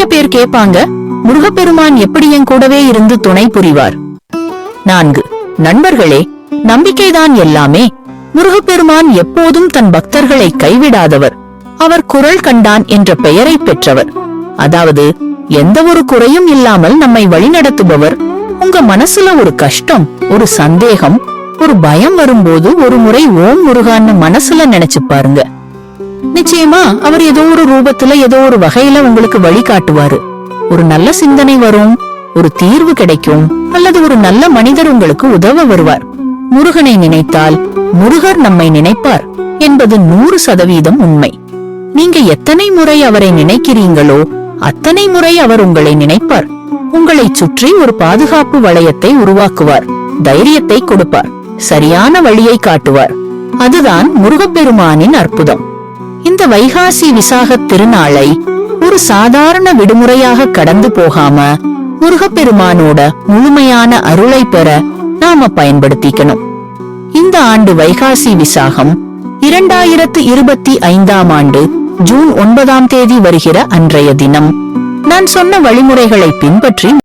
நிறைய பேர் கேட்பாங்க முருகப்பெருமான் எப்படி என் கூடவே இருந்து துணை புரிவார்? நான்கு நண்பர்களே நம்பிக்கைதான் எல்லாமே. முருகப்பெருமான் எப்போதும் தன் பக்தர்களை கைவிடாதவர். அவர் குரல் கண்டான் என்ற பெயரை பெற்றவர். அதாவது எந்த ஒரு குறையும் இல்லாமல் நம்மை வழிநடத்துபவர். உங்க மனசுல ஒரு கஷ்டம் ஒரு சந்தேகம் ஒரு பயம் வரும்போது ஒரு முறை ஓம் முருகான்னு மனசுல நினைச்சு பாருங்க. நிச்சயமா அவர் ஏதோ ஒரு ரூபத்துல ஏதோ ஒரு வகையில உங்களுக்கு வழி காட்டுவாரு. ஒரு நல்ல சிந்தனை வரும் ஒரு தீர்வு கிடைக்கும் அல்லது ஒரு நல்ல மனிதர் உங்களுக்கு உதவ வருவார். முருகனை நினைத்தால் முருகர் நம்மை நினைப்பார் என்பது நூறு சதவீதம் உண்மை. நீங்க எத்தனை முறை அவரை நினைக்கிறீங்களோ அத்தனை முறை அவர் உங்களை நினைப்பார். உங்களை சுற்றி ஒரு பாதுகாப்பு வளையத்தை உருவாக்குவார் தைரியத்தை கொடுப்பார் சரியான வழியை காட்டுவார். அதுதான் முருகப்பெருமானின் அற்புதம். இந்த வைகாசி விசாக திருநாளை ஒரு சாதாரண விடுமுறையாக கடந்து போகாம முருகப்பெருமானோட முழுமையான அருளை பெற நாம பயன்படுத்திக்கணும். இந்த ஆண்டு வைகாசி விசாகம் இரண்டாயிரத்து இருபத்தி ஐந்தாம் ஆண்டு ஜூன் ஒன்பதாம் தேதி வருகிற அன்றைய தினம். நான் சொன்ன வழிமுறைகளை பின்பற்றி